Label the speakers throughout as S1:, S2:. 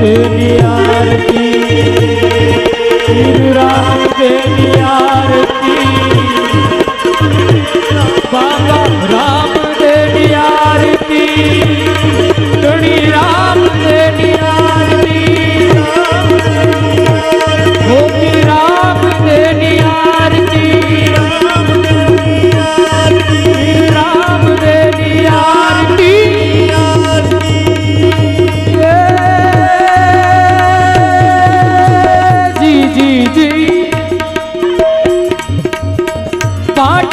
S1: દેવની આરતી શ્રી રામ દેવની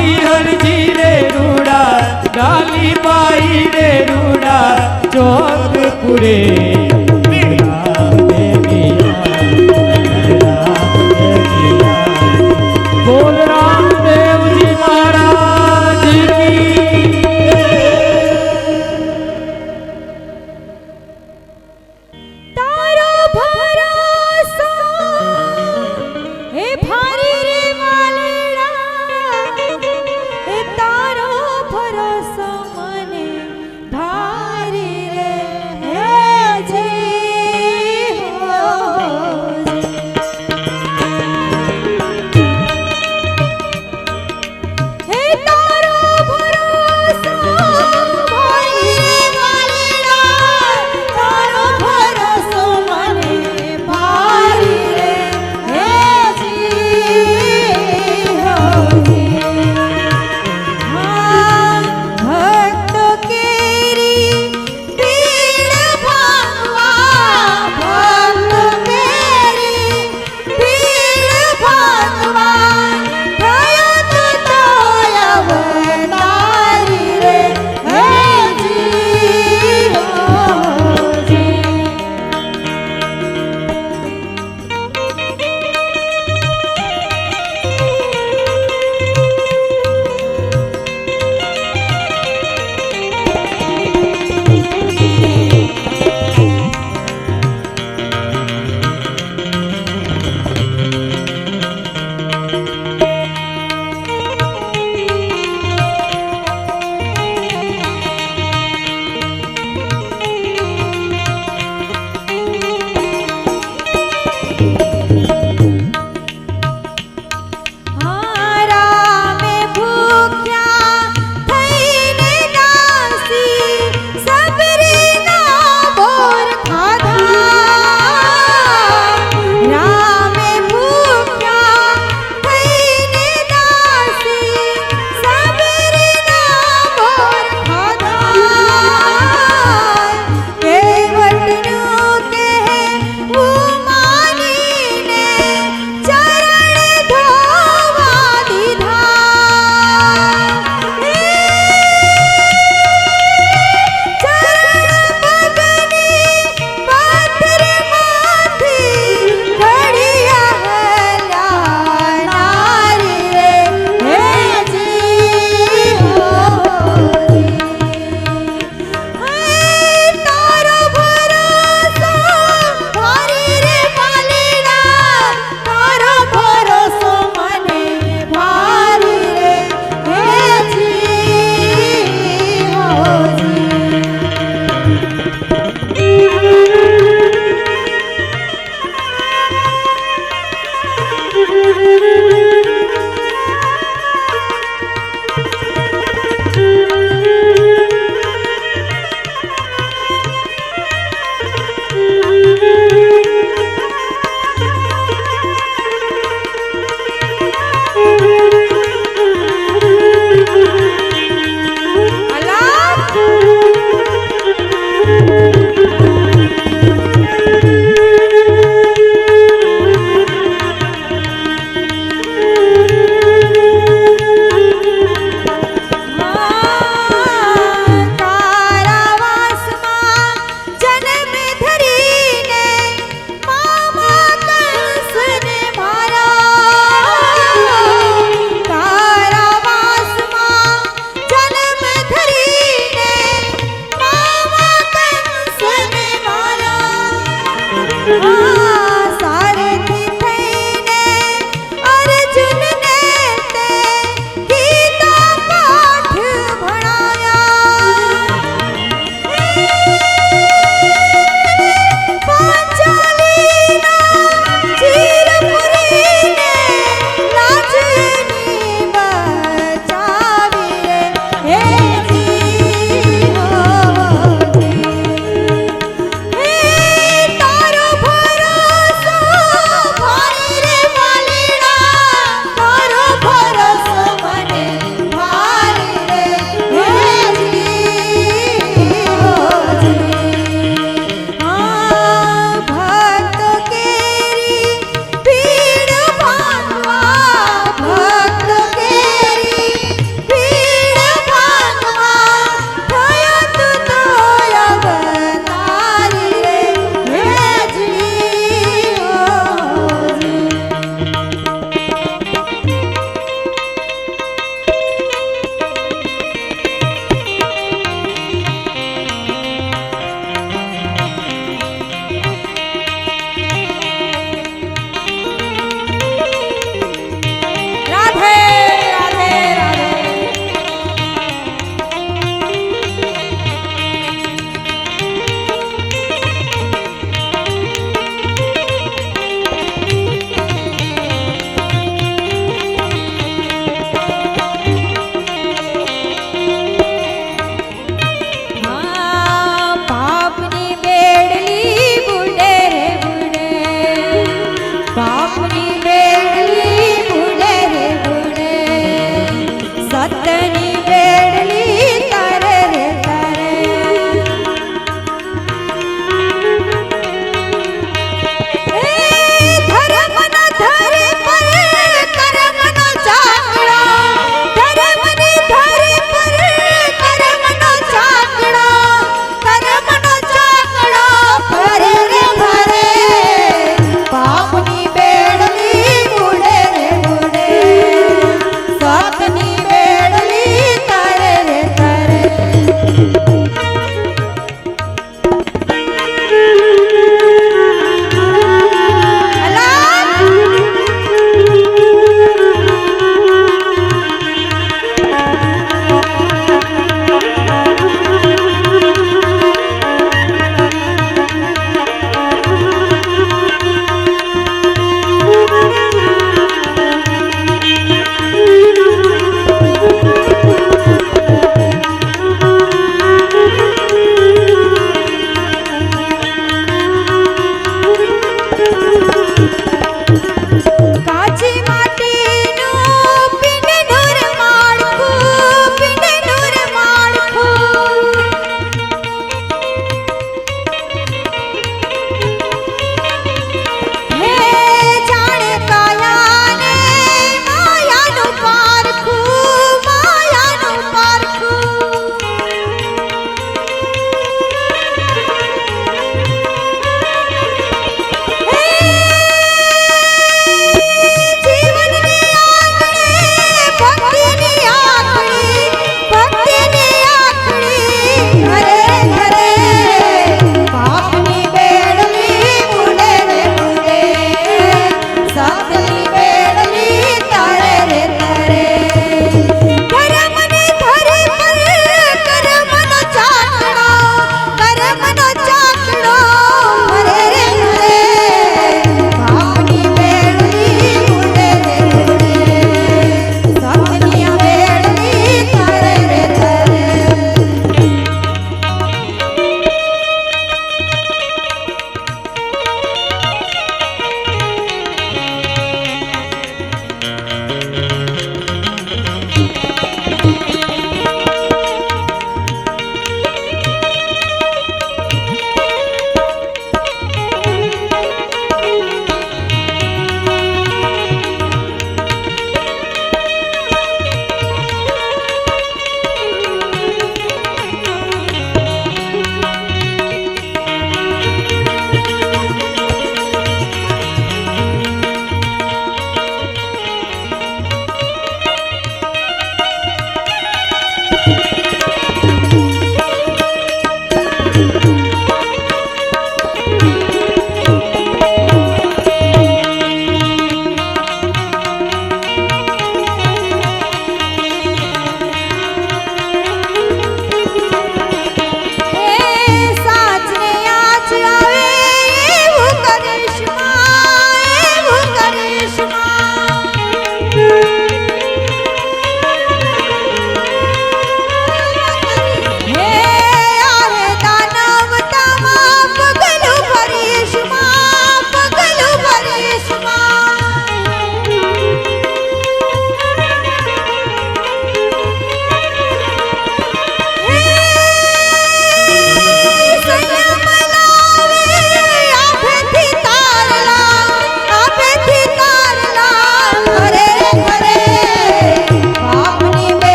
S1: મારી હરજી રે રૂડા ડાલી પાઈ રે રૂડા ચોક પૂરે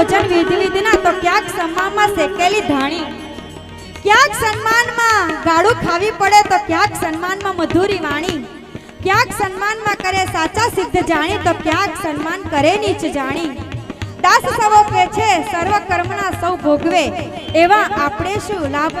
S2: ભોજન વિધિ વિધિના તો ક્યાંક સન્માનમાં શેકેલી ધાણી. ક્યાંક સન્માનમાં ગાડું ખાવી પડે તો ક્યાંક સન્માનમાં મધુરી વાણી. ક્યાંક સન્માનમાં કરે સાચા સિદ્ધ જાણી તો ક્યાંક સન્માન કરે નીચ જાણી. દાસ સવો કે છે, સર્વ કર્મના સૌ ભોગવે. એવા આપણે શું લાભ?